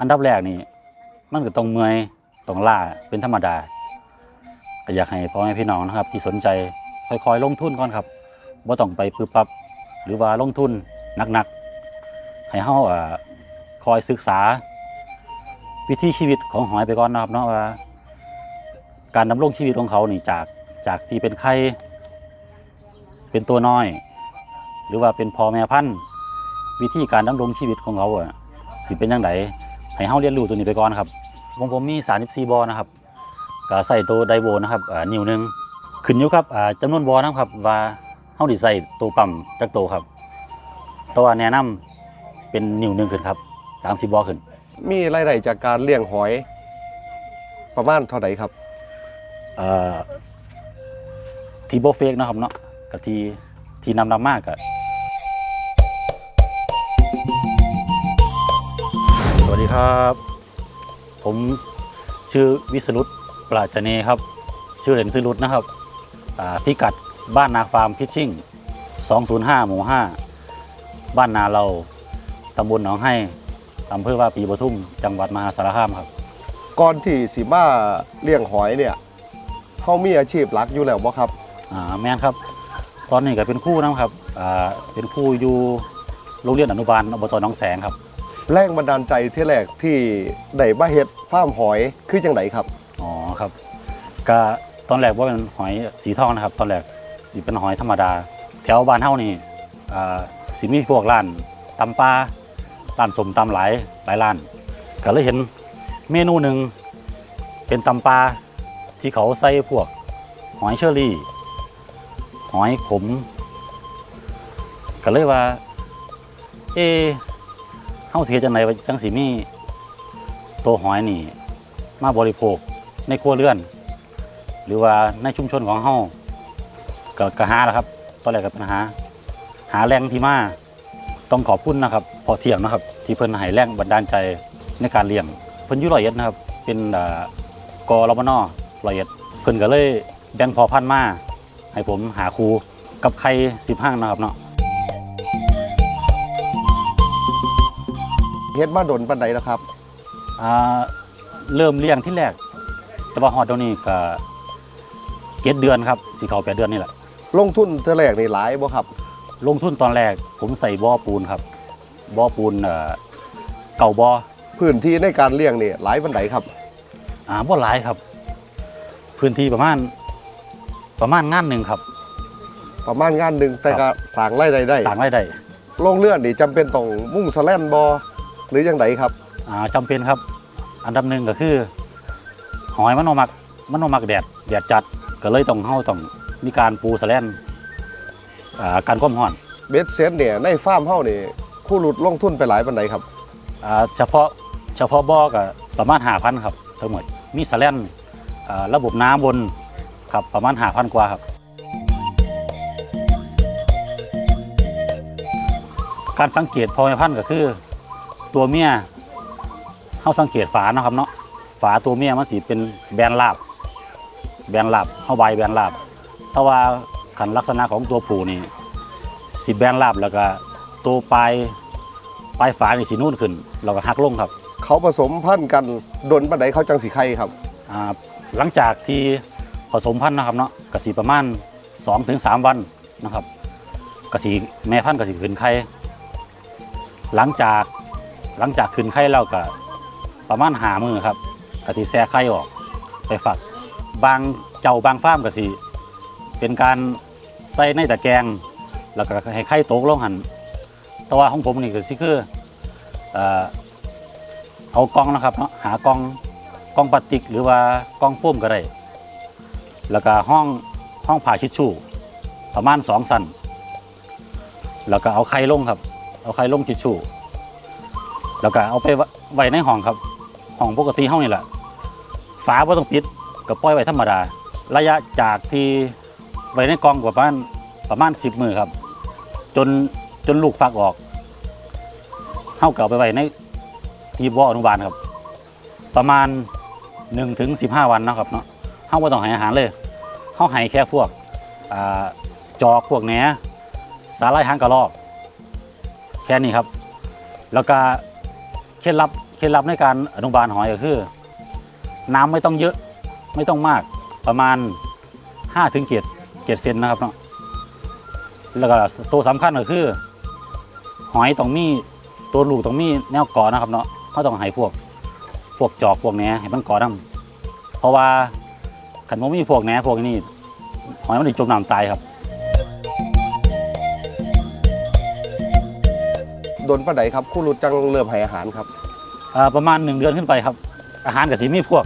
อันดับแรกนี่ มันก็ต้องเมื่อยต้องล่าเป็นธรรมดาก็อยากให้พ่อแม่พี่น้องนะครับ ที่สนใจค่อยๆลงทุนก่อนครับบ่าต้องไปปึ๊บปับหรือว่าลงทุนหนักๆให้เฮาอ่าคอยศึกษา วิถีชีวิตของหอยไปก่อนนะครับเนาะว่า การดำรงชีวิตของเขานี่จากจากที่เป็นไข่เป็นตัวน้อย หรือว่าเป็นพ่อแม่พันธุ์วิธีการดำรงชีวิตของเขาอะสิเป็นยังไง ให้เฮาเรียนรู้ตัวนี้ไปก่อนครับผมผมมี 34 บอนะครับก็ใส่ตัวไดโวนะครับอ่านิ้วหนึงขึ้นอยู่ครับอ่าจำนวนบอนะครับว่าเฮาสิใส่ตัวปั๊มจักตัวครับแต่ว่าแนะนำเป็นนิ้วหนึงขึ้นครับ30บอขึ้น มีรายได้จากการเลี้ยงหอยประมาณเท่าไหร่ครับเอ่อทีโบเฟกนะครับเนาะกับทีทีนำนำมากอะ สวัสดีครับ ผมชื่อวิสรุตปราชเนครับ ชื่อเล่นชื่อรุตนะครับอ่าพิกัดบ้านนาฟาร์มพิชชิ่ง 205 หมู่ 5 บ้านนาเราตำบลหนองให้อำเภอว่าปีปทุม จังหวัดมหาสารคามครับ ก่อนที่สิมาเลี้ยงหอยเนี่ยเขามีอาชีพหลักอยู่แล้วบ่ครับอ่าแม่นครับ ตอนนี้ก็เป็นครู่นะครับอ่าเป็นครู่อยู่โรงเรียนอนุบาลอบตหนองแสงครับ แรงบันดาลใจที่แรกที่ได้มาเฮ็ดฟาร์มหอยคือจังไดครับ อ๋อครับก็ตอนแรกว่าเป็นหอยสีทองนะครับ ตอนแรกสิเป็นหอยธรรมดา แถวบ้านเฮานี่อ่าสิมีพวกร้านตำปลาร้านสมตำหลายหลายร้านก็เลยเห็นเมนูหนึ่งเป็นตำปลาที่เขาใส่พวกหอยเชอรี่ หอยขมก็เลยว่า เอ เฮาสิเฮ็ดจังไดว่าจังสิมีตัวหอยนี่มาบริโภคในครัวเรือน หรือว่าในชุมชนของเฮาก็ก็หาแล้วครับ ตอนแรกก็เป็นหา หาแรงที่มาต้องขอบคุณนะครับ พอเที่ยงนะครับ ที่เพิ่นให้แรงบันดาลใจในการเลี้ยงเพิ่นอยู่ร้อยเอ็ดนะครับ เป็นอ่ากรมนร้อยเอ็ดเพิ่นก็เลยแบ่งพอพันมาให้ผมหาครูกับใครสิบห้างนะครับเนาะ เฮ็ดมาดนปันใดแล้วครับอ่าเริ่มเลี้ยงที่แรก แต่ว่าฮอดเดี๋ยวนี้ก็เจ็ดเดือนครับสีเขาแปดเดือนนี่แหละ ลงทุนเท่าแรกนี่หลายบ่ครับ ลงทุนตอนแรกผมใส่บ่อปูนครับบ่อปูนเอ่อเก่าบ่อพื้นที่ในการเลี้ยงนี่หลายปันใดครับอ่าบ่หลายครับ พื้นที่ประมาณประมาณงานหนึ่งครับประมาณงานหนึ่งแต่ก็สร้างรายได้ได้สร้างรายได้ โรงเรือนนี่จำเป็นต้องมุ่งสแลนบอ หรือยังไงครับอ่าจำเป็นครับ อันดับหนึ่งก็คือ หอยมันโนมักมันโนมักแดดแดดจัดก็เลยต้องเฮาต้องมีการปูสแลนอ่าการความร้อนเบสเซนเนี่ยในฟาร์มเฮานี่คู่หลุดลงทุนไปหลายปันใดครับอ่าเฉพาะเฉพาะบ่อก็ประมาณหาพันครับทั้งหมดมีสแลนอ่าระบบน้ำบนครับประมาณหาพันกว่าครับการสังเกตพอแม่พันธุ์ก็คือ ตัวเมียเขาสังเกตฝาเนาะครับเนาะฝาตัวเมียมันสีเป็นแบนราบ แบนราบเข้าใบแบนราบถ้าว่าขันลักษณะของตัวผู้นี่สีแบนราบแล้วก็ตัวปลายปลายฝานี่สีนุ่นขึ้นเราก็หักลงครับ เขาผสมพันธุ์กันดนปันใดเขาจังสีไข่ครับอ่าหลังจากที่ผสมพันธุ์นะครับเนาะกสีประมาณ2-3ถึงวันนะครับกสีแม่พันธุ์กสีขึ้นไข่หลังจาก หลังจากขึ้นไข่แล้วก็ประมาณหามือครับกสีแซ่ไข่ออกไปฝัก บางเจ้าบางฟาร์มกสีเป็นการใส่ในตะแกรงแล้วก็ให้ไข่ตกลงหันแต่ว่าของผมนี่ก็สิคือเอากล้องนะครับเนาะหากล้องกล้องพลาสติก หรือว่ากล้องโฟมก็ได้แล้วก็ห้องห้องผ่าชิดชู่ประมาณสองสันแล้วก็เอาไข่ลงครับ เอาไข่ลงชิดชู่ แล้วก็เอาไปไว้ในห้องครับห้องปกติห้องนี่แหละฝาไม่ต้องปิดก็ปล่อยไว้ธรรมดา ระยะจากที่ไว้ในกองกว่าประมาณประมาณสิบมือครับ จนจนลูกฟักออกเข้าเก่าไปไว้ในที่บ่ออนุบาลครับ ประมาณ1ถึง15วันนะครับเนาะเฮาบ่ต้องให้อาหารเลยเฮาให้แค่พวกอจอกพวกแหนสาหร่ายหางกระรอก แค่นี้ครับ แล้วก็ เคล็ดลับเคล็ดลับในการอนุบาลหอยก็คือ น้ำไม่ต้องเยอะไม่ต้องมากประมาณ5ถึงเจ็ดเจ็ดเซนนะครับเนาะแล้วก็ตัวสำคัญก็คือ หอยต้องมีตัวลูกต้องมีแนวเกาะนะครับเนาะเขาต้องให้พวกพวกจอกพวกแหนให้มันเกาะนํเพราะว่าขันบ่มีพวกแหนพวกนี้หอยมันจะจมน้ำตายครับ โดนปานใดครับคู่รุดจังเริ่มให้อาหารครับอ่าประมาณหนึ่งเดือนขึ้นไปครับ อาหารกับที่มีพวก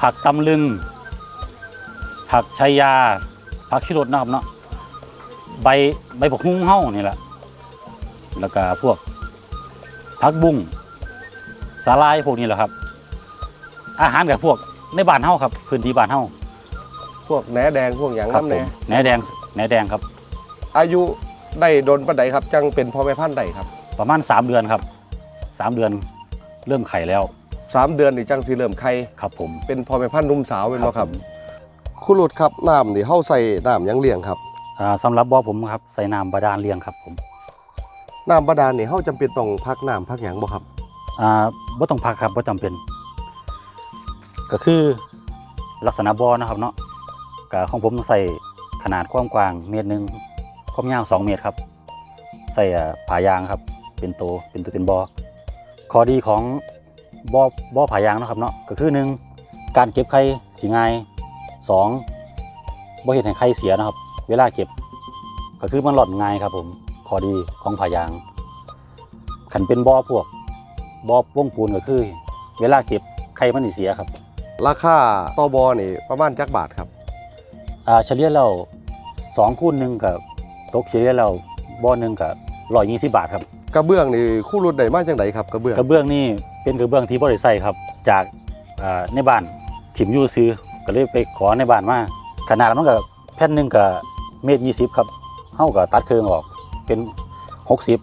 ผักตำลึง ผักชายา ผักชิรสนะครับเนาะใบใบผักหุ้งเฮ้านี่แหละแล้วก็พวกผักบุ้งสาลายพวกนี้แหละครับ อาหารกับพวกในบ้านเฮ้าครับ พื้นที่บ้านเฮ้าพวกแหนแดงพวกหยังครับน้ำผแหนมแหนแดงแหนแดงครับ อายุ ได้โดนปานใดครับ จังเป็นพ่อแม่พันธุ์ใดครับประมาณสามเดือนครับสามเดือนเริ่มไข่แล้วสามเดือนนี่จังสิเริ่มไข่ครับผมเป็นพ่อแม่พันธุ์หนุ่มสาวเป็นบ่ครับผมคู่รุดครับน้ำนี่เฮาใส่น้ำหยังเลี้ยงครับอ่าสำหรับบ่อผมครับใส่น้ำบาดาลเลี้ยงครับผมน้ำบาดาลนี่เฮาจำเป็นต้องพักน้ำพักหยังบ่ครับ อ่าบ่ต้องพักครับบ่จำเป็น ก็คือลักษณะบ่อนะครับเนาะก็ของผมใส่ขนาดความกว้างเมตรหนึง ความยาว2เมตรครับ ใส่อ่าผายางครับ เป็นโตเป็นตัวเป็นบ่อข้อดีของบ่อบ่อผายางเนาะครับเนาะก็คือหนึ่งการเก็บไข่สิง่ายสองบ่เฮ็ดให้ไข่เสียนะครับ เวลาเก็บ ก็คือมันหล่อนง่ายครับผมข้อดีของผายางขันเป็นบ่อพวกบอวงปูนก็คือ เวลาเก็บไข่มันสิเสียครับ ราคาต่อบอนี่ประมาณจักบาทครับอ่าเฉลี่ยแล้วสองคูณหนึ่งกับ ตกเฉลี่ยแล้วบ่อหนึ่งกับร้อยยี่สิบบาทครับกระเบื้องนี่คู่รุดได้มาจังไดครับกระเบื้องกระเบื้องนี่เป็นกระเบื้องที่บริใส่ครับ จากอ่าในบ้านถิ่มอยู่ซื้อก็เลยไปขอในบ้านมาขนาดมันก็แผ่นหนึ่งกับเมตรยี่สิบครับเท่ากับตัดเครื่องออกเป็นหกสิบ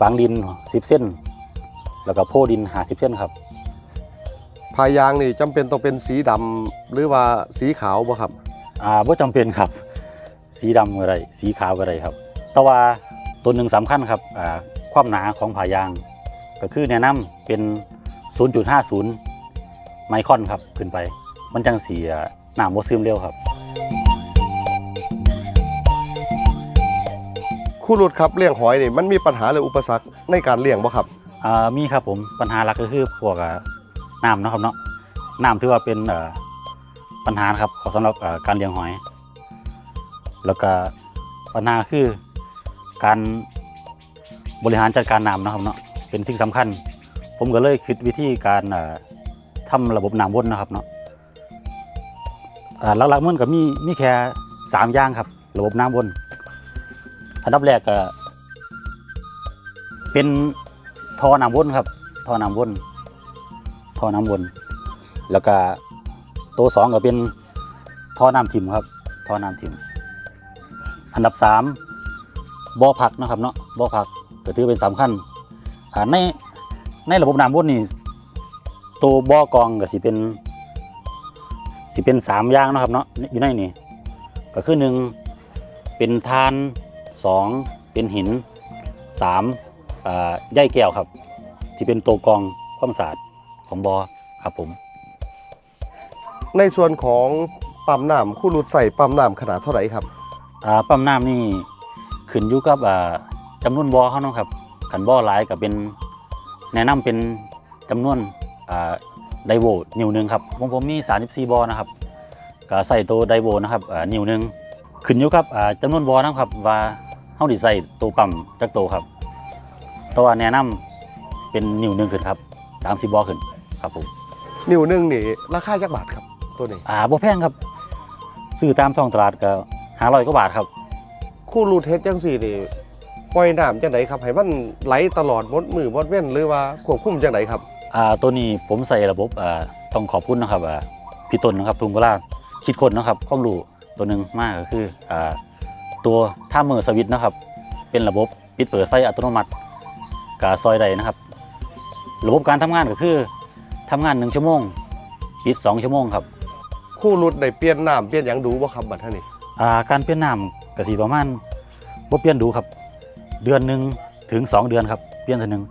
ฝังดินสิบเส้น แล้วก็โพดินหาสิบเส้นครับพายางนี่จำเป็นต้องเป็นสีดำหรือว่าสีขาวบ่ครับ อ่าบ่จำเป็นครับ สีดำก็ได้สีขาวก็ได้ครับ แต่ว่าตัวหนึ่งสำคัญครับอ่าความหนาของผายาง ก็คือแนะนำเป็น 0.50 ไมครอนครับขึ้นไป มันจังเสียหนามบ่ซึมเร็วครับคู่รุดครับเลี้ยงหอยนี่มันมีปัญหาหรืออุปสรรคในการเลี้ยงบ่ครับอ่ามีครับผมปัญหาหลักก็คือพวกอ่าน้ำเนาะครับเนาะน้ำถือว่าเป็นเอ่อปัญหานะครับของสำหรับเอ่อการเลี้ยงหอย แล้วก็ปัญหาคือการบริหารจัดการน้ำนะครับเนาะเป็นสิ่งสำคัญ ผมก็เลยคิดวิธีการเอ่อทำระบบน้ำวนนะครับเนาะหลักๆมันก็มีมีแค่สามอย่างครับ ระบบน้ำวนอันดับแรกก็เป็นท่อน้ำวนครับท่อน้ำวนท่อน้ำวนแล้วก็ตัวสองก็เป็นท่อน้ำทิมครับท่อน้ำทิม อันดับสามบ่อผักนะครับเนาะบ่อผักก็ถือเป็นสำคัญในในระบบน้ำวนนี่ตัวบ่อกรองก็สิเป็นสิเป็นสามอย่างนะครับเนาะอยู่ในนี่ก็คือหนึ่งเป็นทานสองเป็นหินสามอ่าใยแก้วครับ ที่เป็นตัวกรองความสะอาดของบอครับผม ในส่วนของปั๊มน้ำคู่รุดใส่ปั๊มน้ำขนาดเท่าไหร่ครับ อ่าปั๊มน้ำนี่ขึ้นอยู่กับอ่าจำนวนบอเขาเนาะครับขันบอหลายก็เป็นแนะนำเป็นจำนวนอ่าไดโวนิ้วหนึ่งครับผมผมมี34บอนะครับก็ใส่ตัวไดโวนะครับอ่านิ้วหนึ่งขึ้นอยู่กับอ่าจำนวนบอนะครับว่าเฮาดิใส่ตัวปั๊มจักตัวครับแตัวาแนะนำเป็นนิ้วหนึ่งขึ้นครับ30บอขึ้นครับผมนิ้วหนึงนี่ราคาจักบาทครับตัวนี้อ่าบ่แพงครับซื้อตามท้องตลาดก็ ห้าร้อยกว่าบาทครับ คู่รูดเฮ็ดจังสี่นี่ปล่อยน้ำจังไดครับให้มันไหลตลอดหมดมือหมดเว้นหรือว่าควบคุมจังไดครับอ่าตัวนี้ผมใส่ระบบอ่าต้องขอบคุณนะครับอ่าพี่ต้นนะครับทุงกลาคิดคนนะครับความรู้ตัวหนึ่งมากก็คืออ่าตัวท่ามือสวิตช์นะครับ เป็นระบบปิดเปิดไฟอัตโนมัติกาซอยใดนะครับ ระบบการทำงานก็คือทำงานหนึ่งชั่วโมง ปิดสองชั่วโมงครับ คู่รุดได้เปลี่ยนน้ำเปลี่ยนหยังดูบ่ครับบัดเท่านี้ อ่าการเปลี่ยนน้ำกสีประมาณบ่เปลี่ยนดูครับ เดือนหนึ่งถึงสองเดือนครับ เปลี่ยนเทีหนึ่ง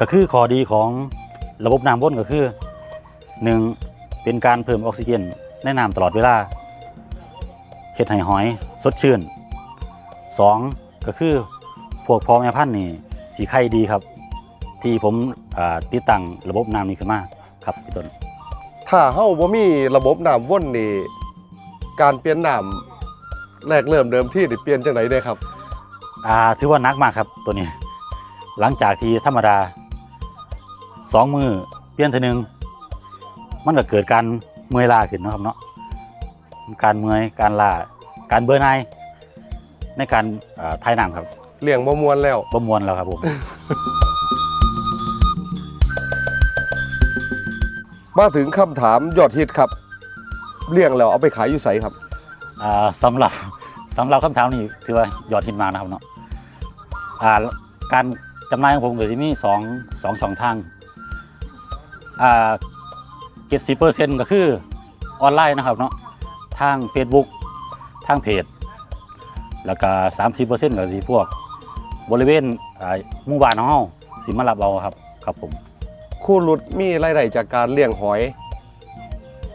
ก็คือข้อดีของระบบน้ำวนก็คือหนึ่งเป็นการเพิ่มออกซิเจนในน้ำตลอดเวลาเฮ็ดให้หอยสดชื่นสองก็คือพวกพ่อแม่พันธุ์นี่สีไข่ดีครับ ที่ผมติดตั้งระบบน้ำนี้ขึ้นมาครับพี่ต้นถ้าเฮาบ่มีระบบน้ำวนนี่ การเปลี่ยนน้ำแรกเริ่มเดิมที่นี่เปลี่ยนจังไดได้ครับ อ่าถือว่านักมากครับตัวนี้ หลังจากที่ธรรมดาสองมือเปลี่ยนทีหนึ่งมันก็เกิดการเมื่อยล้าขึ้นเนาะครับเนาะการเมื่อยการล้าการเบื่อหน่ายในการอ่าทายน้ำครับเลี้ยงบ่มวนแล้วบ่มวนแล้วครับผมมาถึงคำถามยอดฮิตครับ เลี้ยงแล้วเอาไปขายอยู่ไสครับ อ่าสำหรับสำหรับคำถามนี้ถือว่ายอดฮิตมากนะครับเนาะอ่าการจำหน่ายของผมก็จะมีสองสองช่องทางอ่าเจ็ดสิบเปอร์เซ็นต์ก็คือออนไลน์นะครับเนาะทาง Facebook ทางเพจ แล้วก็สามสิบเปอร์เซ็นต์ก็สิพวก บริเวณอ่าหมู่บ้านของเฮาสิมารับเอาครับครับผม คู่รุดมีรายได้จากการเลี้ยงหอย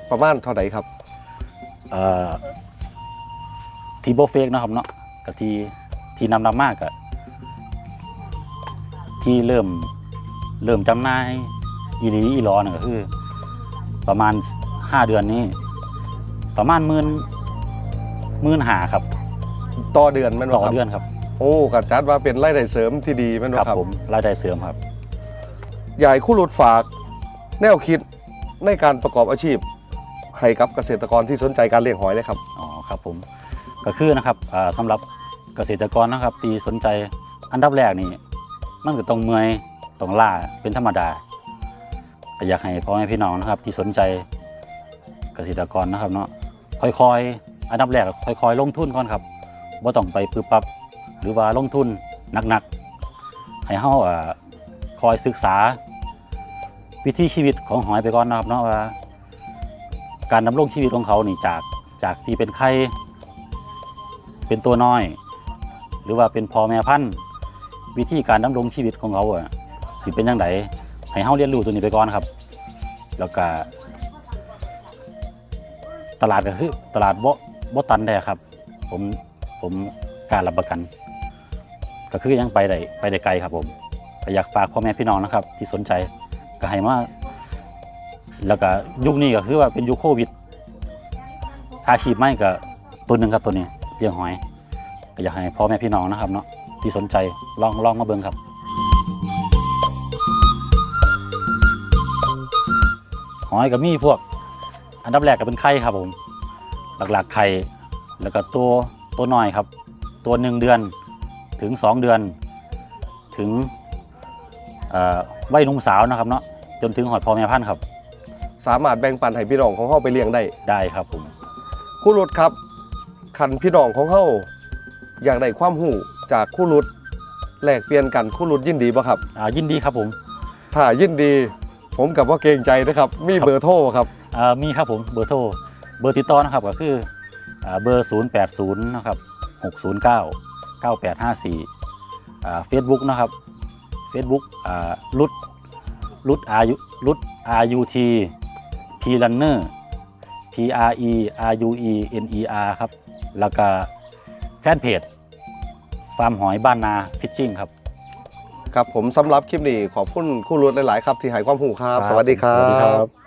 ประมาณเท่าไหร่ครับเอ่อ ทีโบเฟกนะครับเนาะกับทีที่นำนำมากกับที่เริ่มเริ่มจำหน่ายอีหลีอีหลอเนี่ยก็คือ ประมาณ 5 เดือนนี้ ประมาณหมื่นหมื่นหาครับ ต่อเดือนแมันต่บ่อครับเดือนครับโอ้กัจัดว่าเป็นรายได้เสริมที่ดีแมันคบ่รับครับผมรายได้เสริมครับ ใหญ่คู่รุดฝาก แนวคิดในการประกอบอาชีพ ให้กับเกษตรกรที่สนใจการเลี้ยงหอยเลยครับอ๋อครับผมก็คือนะครับอ่าสำหรับเกษตรกรนะครับที่สนใจอันดับแรกนี่มันก็ต้องเมื่อยต้องล่าเป็นธรรมดาก็อยากให้พ่อแม่พี่น้องนะครับ ที่สนใจเกษตรกรนะครับเนาะค่อยๆ อันดับแรกค่อยๆ ลงทุนก่อนครับว่าต้องไปปึ๊บปับหรือว่าลงทุนหนักๆ ให้เฮาอ่าคอยศึกษาวิถีชีวิตของหอยไปก่อนนะครับเนาะว่า การดำรงชีวิตของเขานี่จากจากที่เป็นไข่เป็นตัวน้อย หรือว่าเป็นพ่อแม่พันธุ์วิธีการดำรงชีวิตของเขาอะสิเป็นยังไงให้เฮาเรียนรู้ตัวนี้ไปก่อนครับ แล้วก็ตลาดก็คือตลาดบ่บ่ตันได้ครับ ผมผมการรับประกัน ก็คือยังไปได้ไปได้ไกลครับผมอยากฝากพ่อแม่พี่น้องนะครับ ที่สนใจก็ให้มา แล้วก็ยุคนี้ก็คือว่าเป็นยุคโควิด อาชีพไม่ก็ตัวหนึ่งครับตัวนี้เลี้ยงหอยก็อยากให้พ่อแม่พี่น้องนะครับเนาะที่สนใจลองลองมาเบิ่งครับ หอยก็มีพวก อันดับแรกก็เป็นไข่ครับผม หลักๆไข่แล้วก็ตัวตัวน้อยครับ ตัวหนึ่งเดือนถึงสองเดือน ถึงวัยหนุ่มสาวนะครับเนาะจนถึงหอยพ่อแม่พันธุ์ครับ สามารถแบ่งปันให้พี่น้องของเฮาไปเลี้ยงได้ได้ครับผมคู่รุดครับคันพี่น้องของเฮาอยากได้ความรู้จากคู่รุดแลกเปลี่ยนกันคู่รุดยินดีบ่ครับ อ่ายินดีครับผมถ้ายินดี ผมกับว่าเกรงใจนะครับ มีครับเบอร์โทรครับ อ่ามีครับผมเบอร์โทรเบอร์ติดต่อนะครับก็คืออ่าเบอร์ 0 8 0นะครับ609 9854อ่าเฟซบุ๊กนะครับเฟซบุ๊กอ่ารุดรุดอายุรุด R U T P Runner P R E R U E N E R ครับ แล้วก็แฟนเพจฟาร์มหอยบ้านนาฟิชชิ่งครับครับผมสำหรับคลิปนี้ขอบคุณคู่รุดหลาย ๆ ครับ ที่ให้ความรู้ครับ สวัสดีครัสวัสดีครับบ